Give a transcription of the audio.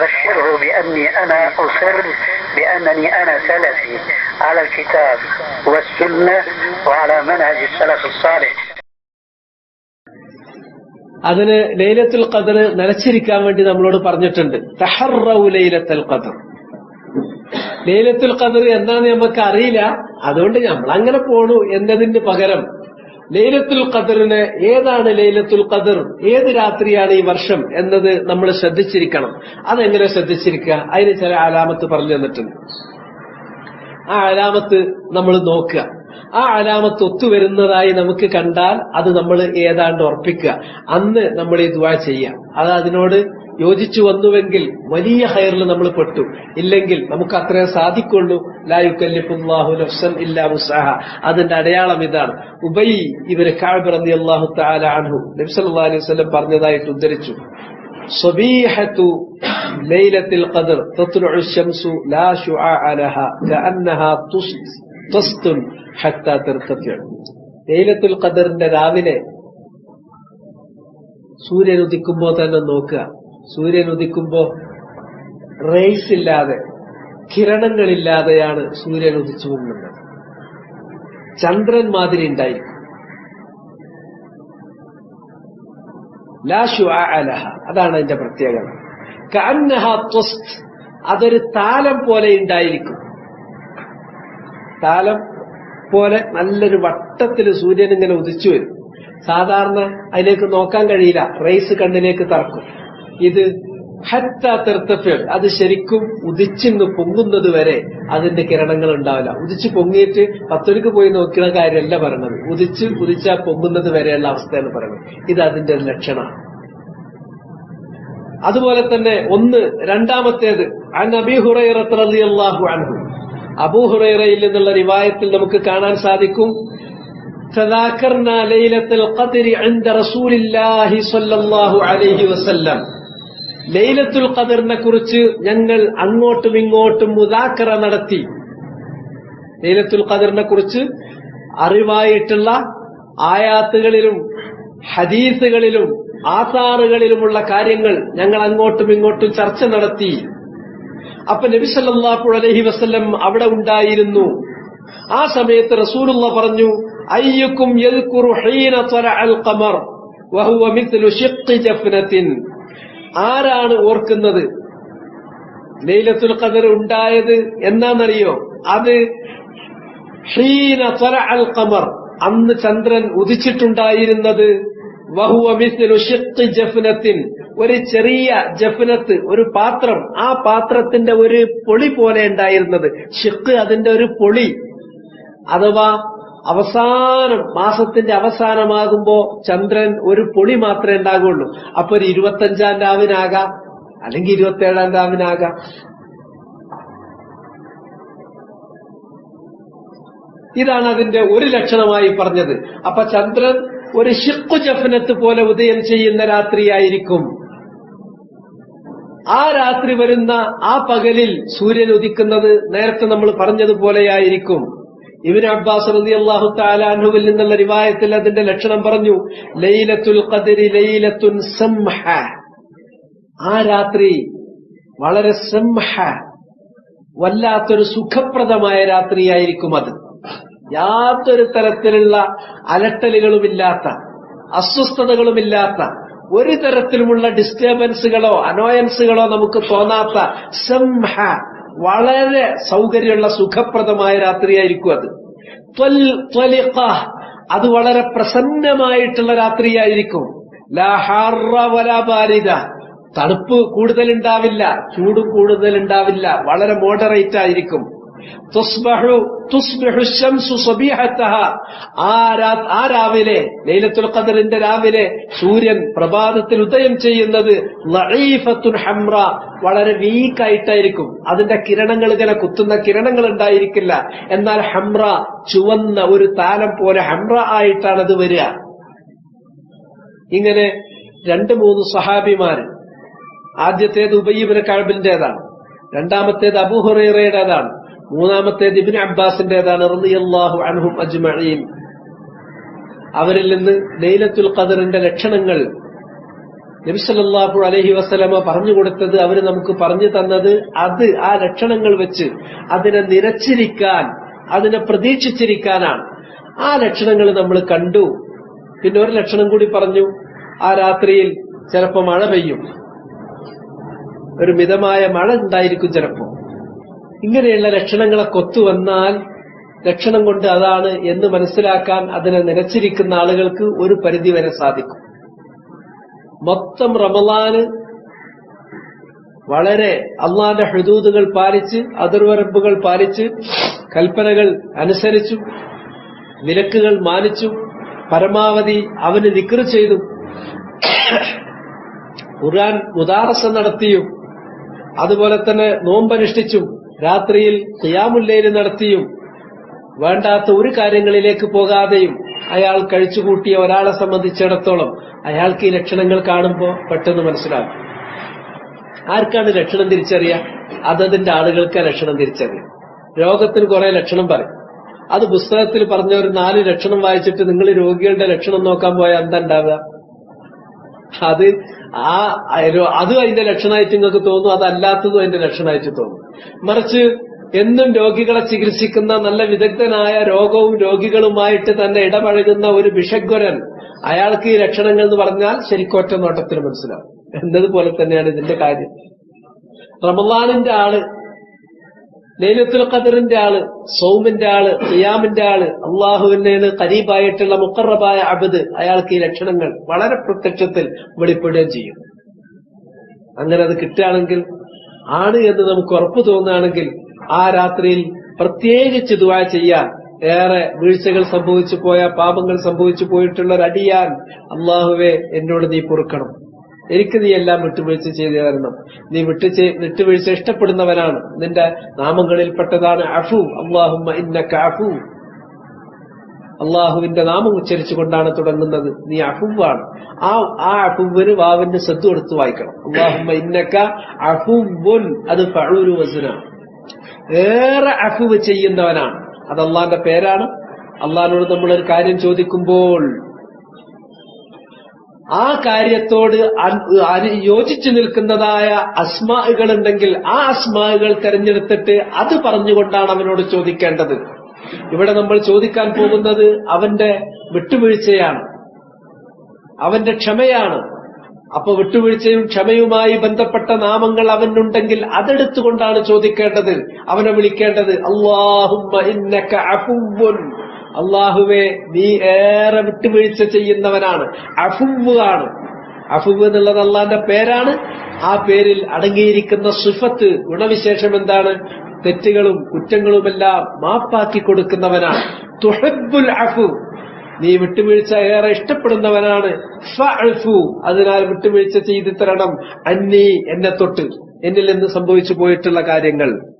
وأبشره بأني أنا أصر بأنني أنا سلفي على الكتاب والسنة وعلى منهج السلف الصالح അതിന് ലൈലത്തുൽ ഖദർ നിലച്ചിരിക്കാൻ വേണ്ടി നമ്മളോട് പറഞ്ഞിട്ടുണ്ട് തഹറു ലൈലത്തുൽ ഖദർ ലൈലത്തുൽ ഖദർ എന്താന്ന് നമുക്ക് അറിയില്ല അതുകൊണ്ട് നമ്മൾ അങ്ങനെ പോണു എന്നതിന് പകരം ലൈലത്തുൽ ഖദറിന് ഏതാണ് ലൈലത്തുൽ ഖദർ? ഏത് രാത്രിയാണ് ഈ വർഷം എന്നത് നമ്മൾ ശ്രദ്ധിച്ചിരിക്കണം. അതെങ്ങനെ ശ്രദ്ധിച്ചിരിക്കുക? അതിന് ചില അലാമത്ത് പറഞ്ഞു തന്നിട്ടുണ്ട്. ആ അലാമത്ത് നമ്മൾ നോക്കുക. ആ അലാമത്ത് ഒത്തുവരുന്നതായി നമുക്ക് കണ്ടാൽ അത് നമ്മൾ ഏതാണ്ട് ഉറപ്പിക്കുക. അന്ന് നമ്മൾ ഈ ദുവാ ചെയ്യാം അത് അതിനോട് യോജിച്ചു വന്നുവെങ്കിൽ വലിയ ഹയറിൽ നമ്മൾ പെട്ടു ഇല്ലെങ്കിൽ നമുക്ക് അത്രേ സാധിക്കുള്ളൂ ലായുക്കല്ലിഫുല്ലാഹു നഫ്സൻ ഇല്ലാ മുസാഹ അതിന്റെ അടയാളം ഇതാണ് ഉബൈ ഇവര് കാഴ്ബ് റതി അള്ളാഹു താല അൻഹു നബ്സല്ലാ അലൈഹി വസല്ലം പറഞ്ഞതായിട്ട് ഉദ്ധരിച്ചു صبيحة ليلة القدر تطلع الشمس لا شعاع لها كأنها طست طست حتى ترتفع ليلة القدر രാവിലെ സൂര്യൻ ഉദിക്കുമ്പോ തന്നെ നോക്കുക സൂര്യൻ ഉദിക്കുമ്പോ റേസ് ഇല്ലാതെ കിരണങ്ങളില്ലാതെയാണ് സൂര്യൻ ഉദിച്ചു പോകുന്നത് ചന്ദ്രൻ മാതിരി ഉണ്ടായിരിക്കും. അതാണ് അതിന്റെ പ്രത്യേകത. അതൊരു താലം പോലെ ഉണ്ടായിരിക്കും. താലം പോലെ നല്ലൊരു വട്ടത്തിൽ സൂര്യൻ ഇങ്ങനെ ഉദിച്ചു വരും. സാധാരണ അതിലേക്ക് നോക്കാൻ കഴിയില്ല റേസ് കണ്ണിലേക്ക് തറക്കും. ഇത് ഹത്ത തെർത്തഫേൾ അത് ശരിക്കും ഉദിച്ചിന്ന് പൊങ്ങുന്നത് വരെ അതിന്റെ കിരണങ്ങൾ ഉണ്ടാവില്ല ഉദിച്ച് പൊങ്ങിയിട്ട് പത്തൊരുക്ക് പോയി നോക്കുന്ന കാര്യമല്ല പറയണത് ഉദിച്ച് ഉദിച്ചാ പൊങ്ങുന്നത് വരെയുള്ള അവസ്ഥയാണ് പറയുന്നത് ഇത് അതിന്റെ ഒരു ലക്ഷണമാണ് അതുപോലെ തന്നെ ഒന്ന് രണ്ടാമത്തേത് അൻ അബി ഹുറൈറത്ത് റളിയല്ലാഹു അൻഹു അബൂ ഹുറൈറയിൽ നിന്നുള്ള റിവായത്തിൽ നമുക്ക് കാണാൻ സാധിക്കും تذاكرنا ليلة القدر عند رسول الله صلى الله عليه وسلم ലൈലത്തുൽ ഖദറിനെ കുറിച്ച് ഞങ്ങൾ അങ്ങോട്ടും ഇങ്ങോട്ടും മുദാക്കറ നടത്തി. ലൈലത്തുൽ ഖദറിനെ കുറിച്ച് അറിവായിട്ടുള്ള ആയാത്തുകളിലും ഹദീസുകളിലും ആസാറുകളിലുമുള്ള കാര്യങ്ങൾ ഞങ്ങൾ അങ്ങോട്ടും ഇങ്ങോട്ടും ചർച്ച നടത്തി. അപ്പൊ നബി സല്ലല്ലാഹു അലൈഹി വസല്ലം അവിടെ ഉണ്ടായിരുന്നു. ആ സമയത്ത് റസൂലുള്ള പറഞ്ഞു അയ്യക്കും ഖമർ മിത്ലു ആരാണ് ഓർക്കുന്നത്? ലൈലത്തുൽ ഖദർ ഉണ്ടായത് എന്നാന്നറിയോ? അത് അൽ ഖമർ. അന്ന് ചന്ദ്രൻ ഉദിച്ചിട്ടുണ്ടായിരുന്നത് ജഫ്നത്തിൻ. ഒരു ചെറിയ ജഫ്നത്ത് ഒരു പാത്രം. ആ പാത്രത്തിന്റെ ഒരു പൊളി പോലെ ഉണ്ടായിരുന്നത്. ഷിഖ് അതിന്റെ ഒരു പൊളി. അഥവാ അവസാനം മാസത്തിന്റെ അവസാനമാകുമ്പോ ചന്ദ്രൻ ഒരു പൊളി മാത്രമേ ഉണ്ടാകുള്ളൂ. അപ്പൊ ഒരു ഇരുപത്തഞ്ചാം രാവിനാകാം അല്ലെങ്കിൽ ഇരുപത്തേഴാം രാവിനാകാം. ഇതാണ് അതിന്റെ ഒരു ലക്ഷണമായി പറഞ്ഞത്. അപ്പൊ ചന്ദ്രൻ ഒരു ഷിക്കു ജഫനത്ത് പോലെ ഉദയം ചെയ്യുന്ന രാത്രിയായിരിക്കും. ആ രാത്രി വരുന്ന ആ പകലിൽ സൂര്യൻ ഉദിക്കുന്നത് നേരത്തെ നമ്മൾ പറഞ്ഞതുപോലെയായിരിക്കും. ഇബിൻ അബ്ബാസ് റതി അള്ളാഹു താലാൻഹുവിൽ നിന്നുള്ള റിവായത്തിൽ അതിന്റെ ലക്ഷണം പറഞ്ഞു ലൈലത്തുൽ ഖദരി ലൈലത്തുൻ സംഹ ആ രാത്രി വളരെ സംഹ വല്ലാത്തൊരു സുഖപ്രദമായ രാത്രിയായിരിക്കും അത്. യാതൊരു തരത്തിലുള്ള അലട്ടലുകളുമില്ലാത്ത അസ്വസ്ഥതകളുമില്ലാത്ത ഒരു തരത്തിലുമുള്ള ഡിസ്റ്റർബൻസുകളോ അനോയൻസുകളോ നമുക്ക് തോന്നാത്ത സംഹ വളരെ സൗകര്യമുള്ള സുഖപ്രദമായ രാത്രിയായിരിക്കും അത്. അത് വളരെ പ്രസന്നമായിട്ടുള്ള രാത്രിയായിരിക്കും. ലാഹാറിത തണുപ്പ് കൂടുതൽ ഉണ്ടാവില്ല ചൂട് കൂടുതൽ ഉണ്ടാവില്ല വളരെ മോഡറേറ്റ് ആയിരിക്കും. ആ രാവിലെ ലൈലത്തുൽ ഖദറിന്റെ രാവിലെ സൂര്യൻ പ്രഭാതത്തിൽ ഉദയം ചെയ്യുന്നത് ഹംറ വളരെ വീക്കായിട്ടായിരിക്കും. അതിന്റെ കിരണങ്ങൾ ഇങ്ങനെ കുത്തുന്ന കിരണങ്ങൾ ഉണ്ടായിരിക്കില്ല. എന്നാൽ ഹംറ ചുവന്ന ഒരു താലം പോലെ ഹംറ ആയിട്ടാണ് അത് വരിക. ഇങ്ങനെ രണ്ട് മൂന്ന് സഹാബിമാർ ആദ്യത്തേത് ഉബയ്യബിന് കഴബിന്റേതാണ് രണ്ടാമത്തേത് അബൂഹുറയുടേതാണ് മൂന്നാമത്തേത് ഇബിൻ അബ്ബാസിന്റേതാണ് റളിയല്ലാഹു അൻഹും അജ്മഈൻ. അവരിൽ നിന്ന് ലൈലത്തുൽ ഖദറിന്റെ ലക്ഷണങ്ങൾ നബിസല്ലാഹു അലഹി വസ്ലമ പറഞ്ഞു കൊടുത്തത് അവർ നമുക്ക് പറഞ്ഞു തന്നത് അത് ആ ലക്ഷണങ്ങൾ വെച്ച് അതിനെ നിരച്ചിരിക്കാൻ അതിനെ പ്രതീക്ഷിച്ചിരിക്കാനാണ്. ആ ലക്ഷണങ്ങൾ നമ്മൾ കണ്ടു. പിന്നെ ഒരു ലക്ഷണം കൂടി പറഞ്ഞു. ആ രാത്രിയിൽ ചിലപ്പോ മഴ പെയ്യും. ഒരു മിതമായ മഴ ഉണ്ടായിരിക്കും ചിലപ്പോ. ഇങ്ങനെയുള്ള ലക്ഷണങ്ങളെ കൊത്തുവന്നാൽ ലക്ഷണം കൊണ്ട് അതാണ് എന്ന് മനസ്സിലാക്കാൻ അതിനെ നിരച്ചിരിക്കുന്ന ആളുകൾക്ക് ഒരു പരിധി വരെ സാധിക്കും. മൊത്തം റമലാന് വളരെ അള്ളാന്റെ ഹുദൂദുകൾ പാലിച്ച് അതിർവരമ്പുകൾ പാലിച്ച് കൽപ്പനകൾ അനുസരിച്ചു വിലക്കുകൾ മാനിച്ചു പരമാവധി അവന് നിക്കറ് ചെയ്തു ഖുർആൻ മുദാറസ നടത്തിയും അതുപോലെ തന്നെ നോമ്പനുഷ്ഠിച്ചും രാത്രിയിൽ ഖിയാമുല്ലയിൽ നടത്തിയും വേണ്ടാത്ത ഒരു കാര്യങ്ങളിലേക്ക് പോകാതെയും അയാൾ കഴിച്ചുകൂട്ടിയ ഒരാളെ സംബന്ധിച്ചിടത്തോളം അയാൾക്ക് ഈ ലക്ഷണങ്ങൾ കാണുമ്പോൾ പെട്ടെന്ന് മനസ്സിലാകും. ആർക്കാണ് ലക്ഷണം തിരിച്ചറിയുക അതതിന്റെ ആളുകൾക്ക് ലക്ഷണം തിരിച്ചറിയാം. രോഗത്തിന് കുറെ ലക്ഷണം പറയും. അത് പുസ്തകത്തിൽ പറഞ്ഞ ഒരു നാല് ലക്ഷണം വായിച്ചിട്ട് നിങ്ങൾ രോഗികളുടെ ലക്ഷണം നോക്കാൻ പോയാൽ എന്താ ഉണ്ടാവുക? അത് ആ അത് അതും അതിന്റെ ലക്ഷണമായിട്ട് നിങ്ങൾക്ക് തോന്നും അതല്ലാത്തതും അതിന്റെ ലക്ഷണമായിട്ട് തോന്നും. മറിച്ച് എന്നും രോഗികളെ ചികിത്സിക്കുന്ന നല്ല വിദഗ്ധനായ രോഗവും രോഗികളുമായിട്ട് തന്നെ ഇടപഴകുന്ന ഒരു വിഷഗ്വരൻ അയാൾക്ക് ഈ ലക്ഷണങ്ങൾ എന്ന് പറഞ്ഞാൽ ശരിക്കൊറ്റ നോട്ടത്തിന് മനസ്സിലാവും. എന്നതുപോലെ തന്നെയാണ് ഇതിന്റെ കാര്യം. റമലാനിന്റെ ആൾ ലൈലത്തുൽ ഖദറിന്റെ ആൾ സൗമിന്റെ ആൾ സിയാമിന്റെ ആൾ അള്ളാഹുവിനാണ് കരീബായിട്ടുള്ള മുക്കറബായ അബദ് അയാൾക്ക് ഈ ലക്ഷണങ്ങൾ വളരെ പ്രത്യക്ഷത്തിൽ വെളിപ്പെടുകയും ചെയ്യും. അങ്ങനെ അത് കിട്ടുകയാണെങ്കിൽ ആണ് എന്ന് നമുക്ക് ഉറപ്പ് തോന്നുകയാണെങ്കിൽ ആ രാത്രിയിൽ പ്രത്യേകിച്ച് ദുവാ ചെയ്യാൻ ഏറെ വീഴ്ചകൾ സംഭവിച്ചു പോയ പാപങ്ങൾ സംഭവിച്ചു പോയിട്ടുള്ള അള്ളാഹുവെ എന്നോട് നീ പൊറുക്കണം. എനിക്ക് നീ എല്ലാം വിട്ടുവീഴ്ച ചെയ്തു തരണം. നീ വിട്ടു വിട്ടുവീഴ്ച ഇഷ്ടപ്പെടുന്നവനാണ്. നിന്റെ നാമങ്ങളിൽപ്പെട്ടതാണ് അഫു. ഇന്നക അഫു. അള്ളാഹുവിന്റെ നാമം ഉച്ചരിച്ചു കൊണ്ടാണ് തുടങ്ങുന്നത്. നീ അഹുവാണ് ആ ആ അഹുവിന് വാവിന്റെ ശ്രദ്ധ കൊടുത്ത് വായിക്കണം. അള്ളാഹുമ്മ ഇന്നക്ക അഹുബുൻ അത് ഫഴൂരു വസുനാണ് ഏറെ അഹുവ് ചെയ്യുന്നവനാണ്. അത് അള്ളാന്റെ പേരാണ്. അള്ളാഹിനോട് നമ്മൾ ഒരു കാര്യം ചോദിക്കുമ്പോൾ ആ കാര്യത്തോട് യോജിച്ചു നിൽക്കുന്നതായ അസ്മാകൾ ഉണ്ടെങ്കിൽ ആ അസ്മാകൾ തെരഞ്ഞെടുത്തിട്ട് അത് പറഞ്ഞുകൊണ്ടാണ് അവനോട് ചോദിക്കേണ്ടത്. ഇവിടെ നമ്മൾ ചോദിക്കാൻ പോകുന്നത് അവന്റെ വിട്ടുവീഴ്ചയാണ്. അവന്റെ ക്ഷമയാണ്. അപ്പൊ വിട്ടുവീഴ്ചയും ക്ഷമയുമായി ബന്ധപ്പെട്ട നാമങ്ങൾ അവനുണ്ടെങ്കിൽ അതെടുത്തുകൊണ്ടാണ് ചോദിക്കേണ്ടത്. അവനെ വിളിക്കേണ്ടത് അള്ളാഹുമ്മ അള്ളാഹുവെ നീ ഏറെ വിട്ടുവീഴ്ച ചെയ്യുന്നവനാണ്. അഫുവ് ആണ് അഫുവ് എന്നുള്ളത് അള്ളാന്റെ പേരാണ്. ആ പേരിൽ അടങ്ങിയിരിക്കുന്ന സുഫത്ത് ഗുണവിശേഷം എന്താണ്? തെറ്റുകളും കുറ്റങ്ങളുമെല്ലാം മാപ്പാക്കി കൊടുക്കുന്നവനാണ്. തുഹബുൽ അഫു. നീ വിട്ടുവീഴ്ച ഏറെ ഇഷ്ടപ്പെടുന്നവനാണ്. അതിനാൽ വിട്ടുവീഴ്ച ചെയ്തു തരണം അന്നീ എന്നെ തൊട്ട്. എന്നിൽ നിന്ന് സംഭവിച്ചു പോയിട്ടുള്ള കാര്യങ്ങൾ.